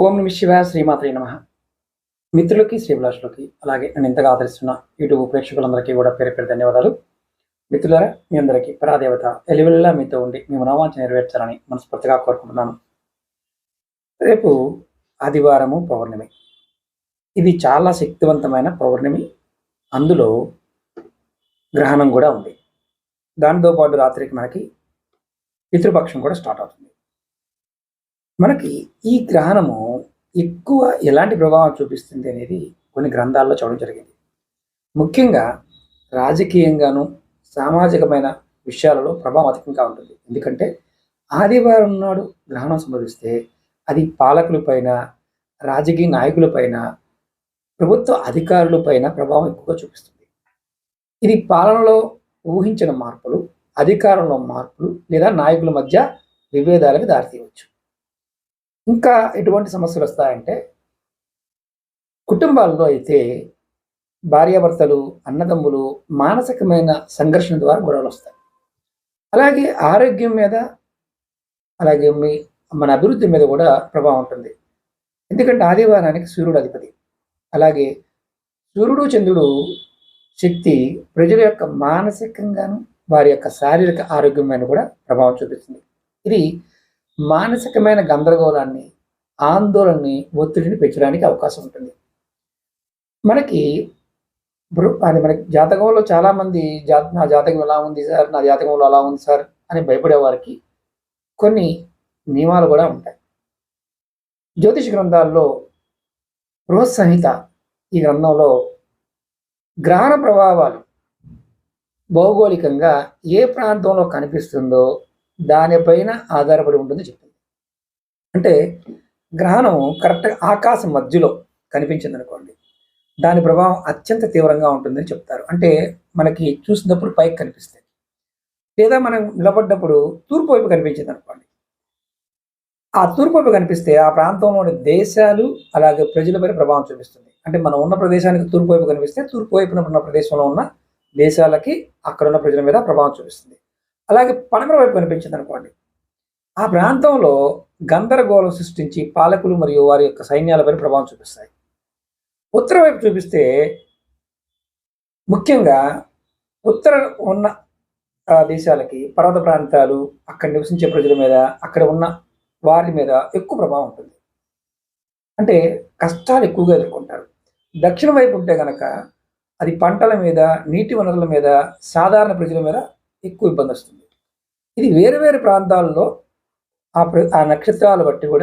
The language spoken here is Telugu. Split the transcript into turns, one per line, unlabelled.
ఓం నమ శివ శ్రీమాత్రే నమ. మిత్రులకి శ్రీభిలాషులకి అలాగే నేను ఇంతగా ఆదరిస్తున్న యూట్యూబ్ ప్రేక్షకులందరికీ కూడా పేరు పేరు ధన్యవాదాలు. మిత్రులారా మీ అందరికీ పరాదేవత ఎలివెల్లా మీతో ఉండి మీ మనోవాంఛ నెరవేర్చాలని మనస్ఫూర్తిగా కోరుకుంటున్నాను. రేపు ఆదివారము పౌర్ణమి. ఇది చాలా శక్తివంతమైన పౌర్ణమి. అందులో గ్రహణం కూడా ఉంది. దానితో పాటు రాత్రికి మనకి పితృపక్షం కూడా స్టార్ట్ అవుతుంది. మనకి ఈ గ్రహణము ఎక్కువ ఎలాంటి ప్రభావం చూపిస్తుంది అనేది కొన్ని గ్రంథాల్లో చూడడం జరిగింది. ముఖ్యంగా రాజకీయంగాను సామాజికమైన విషయాలలో ప్రభావం అధికంగా ఉంటుంది. ఎందుకంటే ఆదివారం నాడు గ్రహణం సంభవిస్తే అది పాలకులపైన రాజకీయ నాయకులపైన ప్రభుత్వ అధికారులపైన ప్రభావం ఎక్కువగా చూపిస్తుంది. ఇది పాలనలో ఊహించిన మార్పులు అధికారంలో మార్పులు లేదా నాయకుల మధ్య విభేదాలకు దారితీయవచ్చు. ఇంకా ఎటువంటి సమస్యలు వస్తాయంటే కుటుంబాల్లో అయితే భార్యాభర్తలు అన్నదమ్ములు మానసికమైన సంఘర్షణ ద్వారా గొడవలు వస్తాయి. అలాగే ఆరోగ్యం మీద అలాగే మీ మన అభివృద్ధి మీద కూడా ప్రభావం ఉంటుంది. ఎందుకంటే ఆదివారానికి సూర్యుడు అధిపతి. అలాగే సూర్యుడు చంద్రుడు శక్తి ప్రజల యొక్క మానసికంగాను వారి యొక్క శారీరక ఆరోగ్యం మీద కూడా ప్రభావం చూపిస్తుంది. ఇది మానసికమైన గందరగోళాన్ని ఆందోళనని ఒత్తిడిని పెంచడానికి అవకాశం ఉంటుంది. మనకి అది మనకి జాతకంలో చాలామంది జా నా జాతకం ఎలా ఉంది సార్ నా జాతకంలో అలా ఉంది సార్ అని భయపడే వారికి కొన్ని నియమాలు కూడా ఉంటాయి. జ్యోతిష గ్రంథాల్లో బృహత్సంహిత ఈ గ్రంథంలో గ్రహణ ప్రభావాలు భౌగోళికంగా ఏ ప్రాంతంలో కనిపిస్తుందో దానిపైన ఆధారపడి ఉంటుంది చెప్తుంది. అంటే గ్రహణం కరెక్ట్గా ఆకాశం మధ్యలో కనిపించింది అనుకోండి దాని ప్రభావం అత్యంత తీవ్రంగా ఉంటుందని చెప్తారు. అంటే మనకి చూసినప్పుడు పైకి కనిపిస్తాయి. లేదా మనం నిలబడ్డప్పుడు తూర్పు వైపు కనిపించింది అనుకోండి ఆ తూర్పు వైపు కనిపిస్తే ఆ ప్రాంతంలోని దేశాలు అలాగే ప్రజలపై ప్రభావం చూపిస్తుంది. అంటే మనం ఉన్న ప్రదేశానికి తూర్పు వైపు కనిపిస్తే తూర్పు వైపున ఉన్న ప్రదేశంలో ఉన్న దేశాలకి అక్కడ ఉన్న ప్రజల మీద ప్రభావం చూపిస్తుంది. అలాగే పడమర వైపు కనిపించింది అనుకోండి. ఆ ప్రాంతంలో గందరగోళం సృష్టించి పాలకులు మరియు వారి యొక్క సైన్యాలపై ప్రభావం చూపిస్తాయి. ఉత్తర వైపు చూపిస్తే ముఖ్యంగా ఉత్తర ఉన్న దేశాలకి పర్వత ప్రాంతాలు అక్కడ నివసించే ప్రజల మీద అక్కడ ఉన్న వారి మీద ఎక్కువ ప్రభావం ఉంటుంది. అంటే కష్టాలు ఎక్కువగా ఎదుర్కొంటారు. దక్షిణ వైపు ఉంటే గనక అది పంటల మీద నీటి వనరుల మీద సాధారణ ప్రజల మీద ఎక్కువ ఇబ్బంది వస్తుంది. ఇది వేరు వేరు ప్రాంతాల్లో ఆ ప్ర ఆ నక్షత్రాలు బట్టి కూడా